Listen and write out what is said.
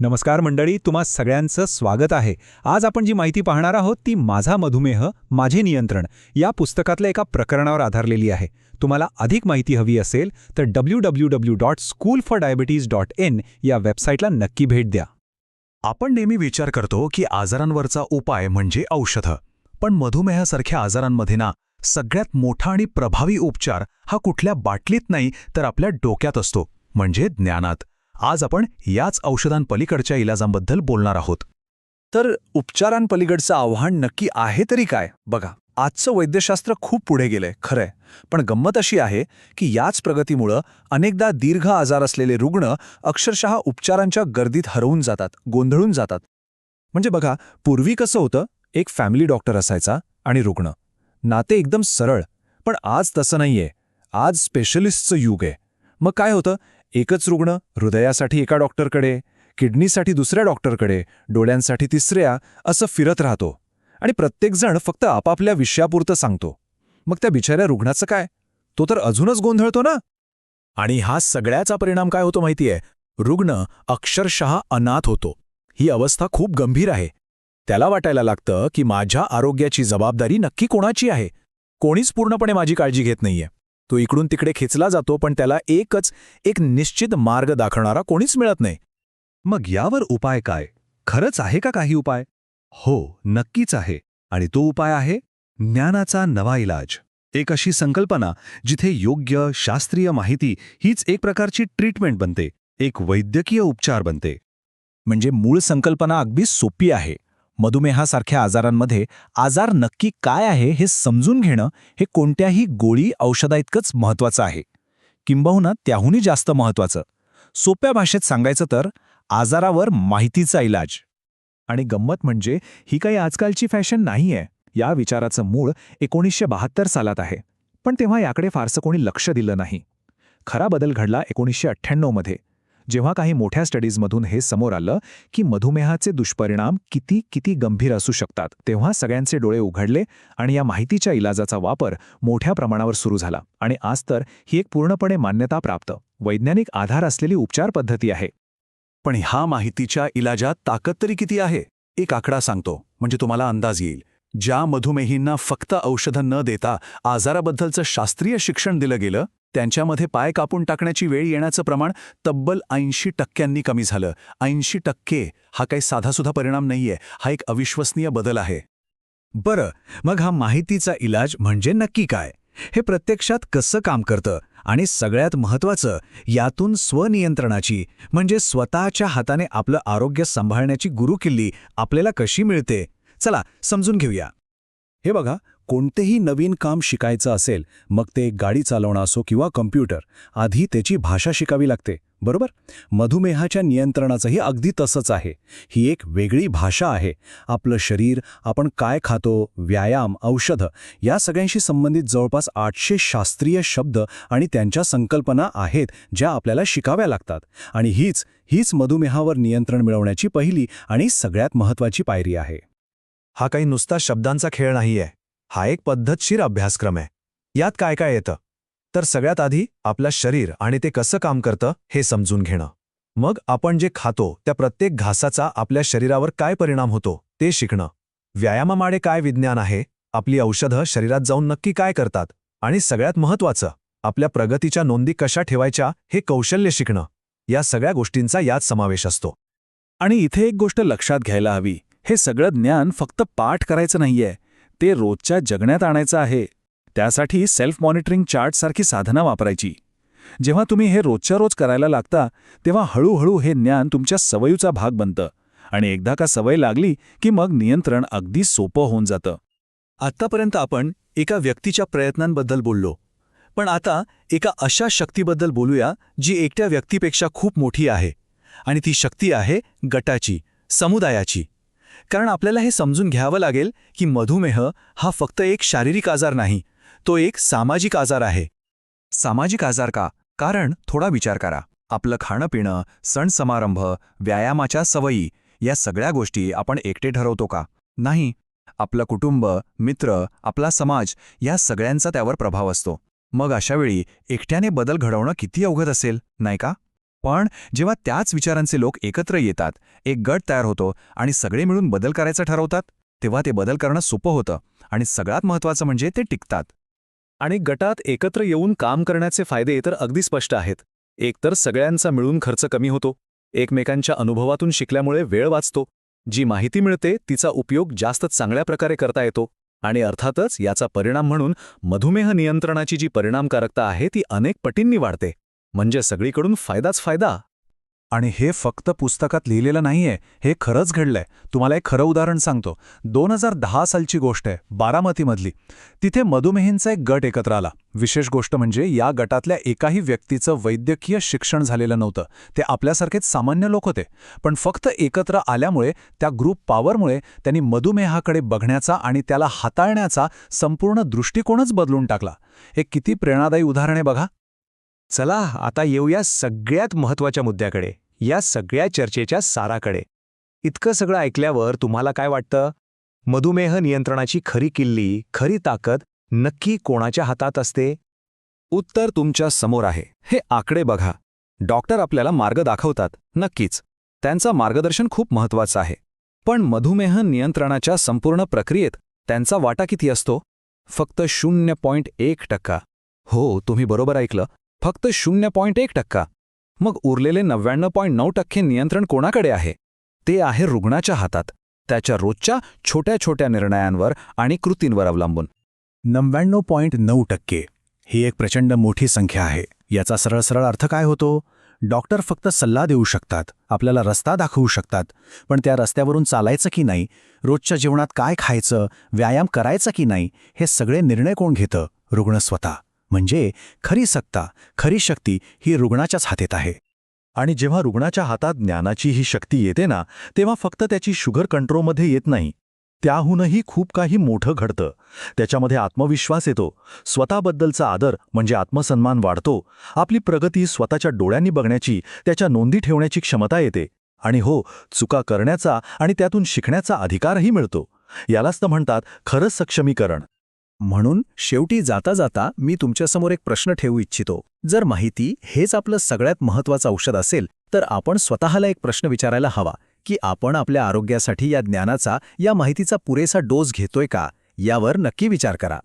नमस्कार मंडळी तुम्हा सगळ्यांचं स्वागत आहे. आज आपण जी माहिती पाहणार आहोत ती माझा मधुमेह माझे नियंत्रण या पुस्तकातल्या एका प्रकरणावर आधारलेली आहे. तुम्हाला अधिक माहिती हवी असेल तर W W W dot school for diabetes dot in या वेबसाईटला नक्की भेट द्या. आपण नेहमी विचार करतो की आजारांवरचा उपाय म्हणजे औषधं. पण मधुमेहासारख्या आजारांमध्ये ना सगळ्यात मोठा आणि प्रभावी उपचार हा कुठल्या बाटलीत नाही तर आपल्या डोक्यात असतो म्हणजे ज्ञानात. आज आपण याच औषधांपलीकडच्या इलाजांबद्दल बोलणार आहोत. तर उपचारांपलीकडचं आव्हान नक्की आहे तरी काय? बघा आजचं वैद्यशास्त्र खूप पुढे गेलंय खरंय. पण गंमत अशी आहे की याच प्रगतीमुळं अनेकदा दीर्घ आजार असलेले रुग्ण अक्षरशः उपचारांच्या गर्दीत हरवून जातात गोंधळून जातात. म्हणजे बघा पूर्वी कसं होतं एक फॅमिली डॉक्टर असायचा आणि रुग्ण. नाते एकदम सरळ पण आज तसं नाहीये. आज स्पेशलिस्टचं युग आहे. मग काय होतं एकच रुग्ण हृदयासाठी एका डॉक्टरकडे किडनीसाठी दुसऱ्या डॉक्टरकडे डोळ्यांसाठी तिसऱ्या असं फिरत राहतो. आणि प्रत्येकजण फक्त आपापल्या विषयापुरतं सांगतो. मग त्या बिचाऱ्या रुग्णाचं काय? तो तर अजूनच गोंधळतो ना? आणि हा सगळ्याचा परिणाम काय होतो माहितीये? रुग्ण अक्षरशः अनाथ होतो. ही अवस्था खूप गंभीर आहे. त्याला वाटायला लागतं की माझ्या आरोग्याची जबाबदारी नक्की कोणाची आहे? कोणीच पूर्णपणे माझी काळजी घेत नाहीये. तो इकडून तिकडे खेचला जातो पण त्याला एकच एक निश्चित मार्ग दाखवणारा कोणीच मिळत नाही. मग यावर उपाय काय? खरंच आहे का काही उपाय? हो नक्कीच आहे. आणि तो उपाय आहे ज्ञानाचा नवा इलाज. एक अशी संकल्पना जिथे योग्य शास्त्रीय माहिती हीच एक प्रकारची ट्रीटमेंट बनते एक वैद्यकीय उपचार बनते. म्हणजे मूळ संकल्पना अगदी सोपी आहे. मधुमेहासारख्या आजारांमध्ये आजार नक्की काय आहे हे समजून घेणं हे कोणत्याही गोळी औषधाइतकंच महत्वाचं आहे. किंबहुना त्याहूनही जास्त महत्वाचं सोप्या भाषेत सांगायचं तर आजारावर माहितीचा इलाज. आणि गंमत म्हणजे ही काही आजकालची फॅशन नाहीये या विचाराचं मूळ एकोणीसशे बहात्तर सालात आहे. पण तेव्हा याकडे फारसं कोणी लक्ष दिलं नाही. खरा बदल घडला एकोणीसशे अठ्ठ्याण्णवमध्ये. जेव्हा काही मोठ्या स्टडीजमधून हे समोर आलं की मधुमेहाचे दुष्परिणाम किती किती गंभीर असू शकतात तेव्हा सगळ्यांचे डोळे उघडले आणि या माहितीच्या इलाजाचा वापर मोठ्या प्रमाणावर सुरू झाला. आणि आज तर ही एक पूर्णपणे मान्यता प्राप्त वैज्ञानिक आधार असलेली उपचार पद्धती आहे. पण ह्या माहितीच्या इलाजात ताकद तरी किती आहे? एक आकडा सांगतो म्हणजे तुम्हाला अंदाज येईल. ज्या मधुमेहींना फक्त औषधं न देता आजाराबद्दलचं शास्त्रीय शिक्षण दिलं गेलं त्यांच्यामध्ये पाय कापून टाकण्याची वेळ येण्याचं प्रमाण तब्बल ऐंशी टक्क्यांनी कमी झालं. ऐंशी टक्के हा काही साधासुधा परिणाम नाहीये. हा एक अविश्वसनीय बदल आहे. बरं मग हा माहितीचा इलाज म्हणजे नक्की काय? हे प्रत्यक्षात कसं काम करतं? आणि सगळ्यात महत्त्वाचं यातून स्वनियंत्रणाची म्हणजे स्वतःच्या हाताने आपलं आरोग्य सांभाळण्याची गुरुकिल्ली आपल्याला कशी मिळते? चला समजून घेऊया. हे बघा कोणतेही नवीन काम शिकायचं असेल मग ते गाडी चालवणं असो किंवा कम्प्युटर आधी त्याची भाषा शिकावी लागते बरोबर? मधुमेहाच्या नियंत्रणाचंही अगदी तसंच आहे. ही एक वेगळी भाषा आहे. आपलं शरीर आपण काय खातो व्यायाम औषधं या सगळ्यांशी संबंधित जवळपास आठशे शास्त्रीय शब्द आणि त्यांच्या संकल्पना आहेत ज्या आपल्याला शिकाव्या लागतात. आणि हीच हीच मधुमेहावर नियंत्रण मिळवण्याची पहिली आणि सगळ्यात महत्त्वाची पायरी आहे. हा काही नुसता शब्दांचा खेळ नाहीये. हा एक पद्धतशीर अभ्यासक्रम आहे. यात काय काय येतं? तर सगळ्यात आधी आपलं शरीर आणि ते कसं काम करतं हे समजून घेणं. मग आपण जे खातो त्या प्रत्येक घासाचा आपल्या शरीरावर काय परिणाम होतो ते शिकणं. व्यायामामाडे काय विज्ञान आहे? आपली औषधं शरीरात जाऊन नक्की काय करतात? आणि सगळ्यात महत्त्वाचं आपल्या प्रगतीच्या नोंदी कशा ठेवायच्या हे कौशल्य शिकणं. या सगळ्या गोष्टींचा यात समावेश असतो. आणि इथे एक गोष्ट लक्षात घ्यायला हवी. हे सगळं ज्ञान फक्त पाठ करायचं नाहीये. ते रोजच्या जगण्यात आणायचं आहे. त्यासाठी सेल्फ मॉनिटरिंग चार्टसारखी साधनं वापरायची. जेव्हा तुम्ही हे रोजच्या रोज करायला लागता तेव्हा हळूहळू हे ज्ञान तुमच्या सवयीचा भाग बनतं आणि एकदा का सवय लागली की मग नियंत्रण अगदी सोपं होऊन जातं. आत्तापर्यंत आपण एका व्यक्तीच्या प्रयत्नांबद्दल बोललो. पण आता एका अशा शक्तीबद्दल बोलूया जी एकट्या व्यक्तीपेक्षा खूप मोठी आहे. आणि ती शक्ती आहे गटाची समुदायाची. कारण आपल्याला हे समजून घ्यावं लागेल की मधुमेह हा फक्त एक शारीरिक आजार नाही तो एक सामाजिक आजार आहे. सामाजिक आजार का? कारण थोडा विचार करा. आपलं खाणं पिणं सण समारंभ व्यायामाच्या सवयी या सगळ्या गोष्टी आपण एकटे ठरवतो का? नाही. आपलं कुटुंब मित्र आपला समाज या सगळ्यांचा त्यावर प्रभाव असतो. मग अशावेळी एकट्याने बदल घडवणं किती अवघड असेल नाही का? पण जेव्हा त्याच विचारांचे लोक एकत्र येतात एक गट तयार होतो आणि सगळे मिळून बदल करायचं ठरवतात तेव्हा ते बदल करणं सोपं होतं आणि सगळ्यात महत्त्वाचं म्हणजे ते टिकतात. आणि गटात एकत्र येऊन काम करण्याचे फायदे तर अगदी स्पष्ट आहेत. एकतर सगळ्यांचा मिळून खर्च कमी होतो एकमेकांच्या अनुभवातून शिकल्यामुळे वेळ वाचतो जी माहिती मिळते तिचा उपयोग जास्त चांगल्या प्रकारे करता येतो आणि अर्थातच याचा परिणाम म्हणून मधुमेह नियंत्रणाची जी परिणामकारकता आहे ती अनेक पटींनी वाढते. म्हणजे सगळीकडून फायदाच फायदा. आणि हे फक्त पुस्तकात लिहिलेलं नाहीये हे खरंच घडलंय. तुम्हाला एक खरं उदाहरण सांगतो. दोन हजार दहा सालची गोष्ट आहे बारामतीमधली. तिथे मधुमेहींचा एक गट एकत्र आला. विशेष गोष्ट म्हणजे या गटातल्या एकाही व्यक्तीचं वैद्यकीय शिक्षण झालेलं नव्हतं. ते आपल्यासारखेच सामान्य लोक होते. पण फक्त एकत्र आल्यामुळे त्या ग्रुप पॉवरमुळे त्यांनी मधुमेहाकडे बघण्याचा आणि त्याला हाताळण्याचा संपूर्ण दृष्टिकोनच बदलून टाकला. हे किती प्रेरणादायी उदाहरण आहे बघा. चला आता येऊया सगळ्यात महत्त्वाच्या मुद्द्याकडे या सगळ्या चर्चेच्या साराकडे. इतकं सगळं ऐकल्यावर तुम्हाला काय वाटतं? मधुमेह नियंत्रणाची खरी किल्ली खरी ताकद नक्की कोणाच्या हातात असते? उत्तर तुमच्यासमोर आहे. हे आकडे बघा. डॉक्टर आपल्याला मार्ग दाखवतात नक्कीच. त्यांचं मार्गदर्शन खूप महत्वाचं आहे. पण मधुमेह नियंत्रणाच्या संपूर्ण प्रक्रियेत त्यांचा वाटा किती असतो? फक्त शून्य पॉईंट एक टक्का. हो तुम्ही बरोबर ऐकलं. फक्त शून्य पॉईंट एक टक्का. मग उरलेले नव्याण्णव पॉईंट नऊ टक्के नियंत्रण कोणाकडे आहे? ते आहे रुग्णाच्या हातात. त्याच्या रोजच्या छोट्या छोट्या निर्णयांवर आणि कृतींवर अवलंबून. नव्याण्णव पॉईंट नऊ टक्के ही एक प्रचंड मोठी संख्या आहे. याचा सरळ सरळ अर्थ काय होतो? डॉक्टर फक्त सल्ला देऊ शकतात आपल्याला रस्ता दाखवू शकतात पण त्या रस्त्यावरून चालायचं की नाही? रोजच्या जीवनात काय खायचं? व्यायाम करायचा की नाही? हे सगळे निर्णय कोण घेतं? रुग्ण स्वतः. म्हणजे खरी सत्ता खरी शक्ती ही रुग्णाच्याच हातात आहे. आणि जेव्हा रुग्णाच्या हातात ज्ञानाची ही शक्ती येते ना तेव्हा फक्त त्याची शुगर कंट्रोलमध्ये येत नाही. त्याहूनही खूप काही मोठं घडतं. त्याच्यामध्ये आत्मविश्वास येतो. स्वतःबद्दलचा आदर म्हणजे आत्मसन्मान वाढतो. आपली प्रगती स्वतःच्या डोळ्यांनी बघण्याची त्याच्या नोंदी ठेवण्याची क्षमता येते. आणि हो चुका करण्याचा आणि त्यातून शिकण्याचा अधिकारही मिळतो. यालाच तर म्हणतात खरंच सक्षमीकरण. म्हणून शेवटी जाता जाता मी तुमच्यासमोर एक प्रश्न ठेवू इच्छितो. जर माहिती हेच आपलं सगळ्यात महत्त्वाचं औषध असेल तर आपण स्वतःला एक प्रश्न विचारायला हवा की आपण आपल्या आरोग्यासाठी या ज्ञानाचा या माहितीचा पुरेसा डोस घेतोय का? यावर नक्की विचार करा.